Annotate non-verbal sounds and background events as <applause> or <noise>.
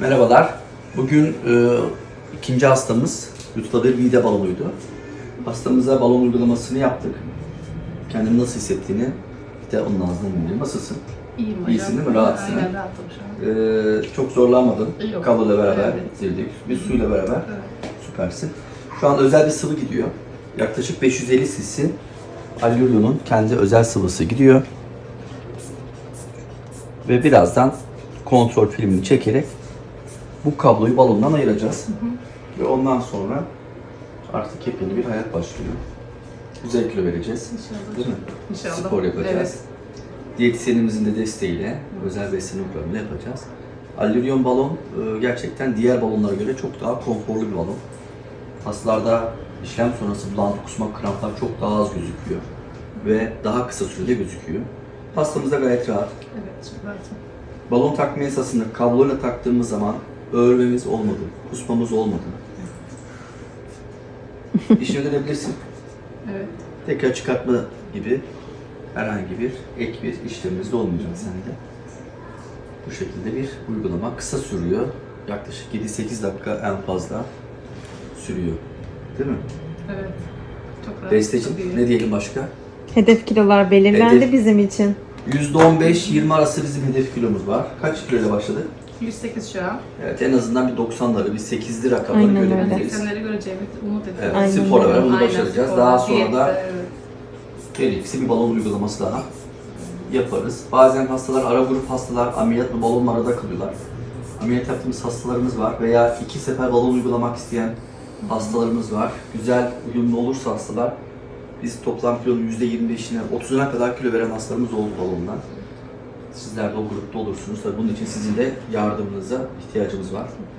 Merhabalar. Bugün e, ikinci hastamız yutulabilir mide balonuydu. Hastamıza balon uygulamasını yaptık. Kendini nasıl hissettiğini bir de onun ağzından dinleyelim. Nasılsın? İyiyim hocam. İyisin değil mi? Rahatsın. Aynen rahatım şu an. E, çok zorlanmadın. Yok. Kabloyla beraber Evet. sildik. Bir suyla beraber. Evet. Süpersin. Şu an özel bir sıvı gidiyor. Yaklaşık 550 cc Alluryon'un kendi özel sıvısı gidiyor. Ve birazdan kontrol filmini çekerek bu kabloyu balondan ayıracağız. Ve ondan sonra artık yepyeni bir hayat başlıyor. Güzel kilo vereceğiz. İnşallah. Değil mi? İnşallah. Spor yapacağız. Evet. Diyetisyenimizin de desteğiyle özel beslenme programını yapacağız. Allurion balon e, gerçekten diğer balonlara göre çok daha konforlu bir balon. Hastalarda işlem sonrası bulantı, kusma, kramplar çok daha az gözüküyor ve daha kısa sürede gözüküyor. Hastamız da gayet rahat. Evet, rahatım. Balon takma esasında kabloyla taktığımız zaman öğürmemiz olmadı, kusmamız olmadı. <laughs> İşine dönebilirsin. Evet. Tekrar çıkartma gibi herhangi bir ek bir işlemimiz de olmayacak sende. Bu şekilde bir uygulama kısa sürüyor. Yaklaşık 7-8 dakika en fazla sürüyor. Değil mi? Evet. Çok rahat. Desteciğim çok iyi. ne diyelim başka? Hedef kilolar belirlendi Hedef- bizim için. %15-20 arası bizim hedef kilomuz var. Kaç kiloyla başladık? 108 şu an. Evet en azından bir 90'ları, bir 8'li rakamları Aynen öyle. görebiliriz. 80'leri göreceğimi umut ediyorum. Evet, Aynen spor öyle. olarak bunu Aynen, başaracağız. Daha sonra diyette, da evet. gerekirse bir balon uygulaması daha yaparız. Bazen hastalar, ara grup hastalar ameliyat ve balonla arada kalıyorlar. Ameliyat yaptığımız hastalarımız var veya iki sefer balon uygulamak isteyen hastalarımız var. Güzel uyumlu olursa hastalar biz toplam kilonun %25'ine, 30'una kadar kilo veren hastalarımız oldu balondan. Sizler de o grupta olursunuz. Tabii bunun için sizin de yardımınıza ihtiyacımız var.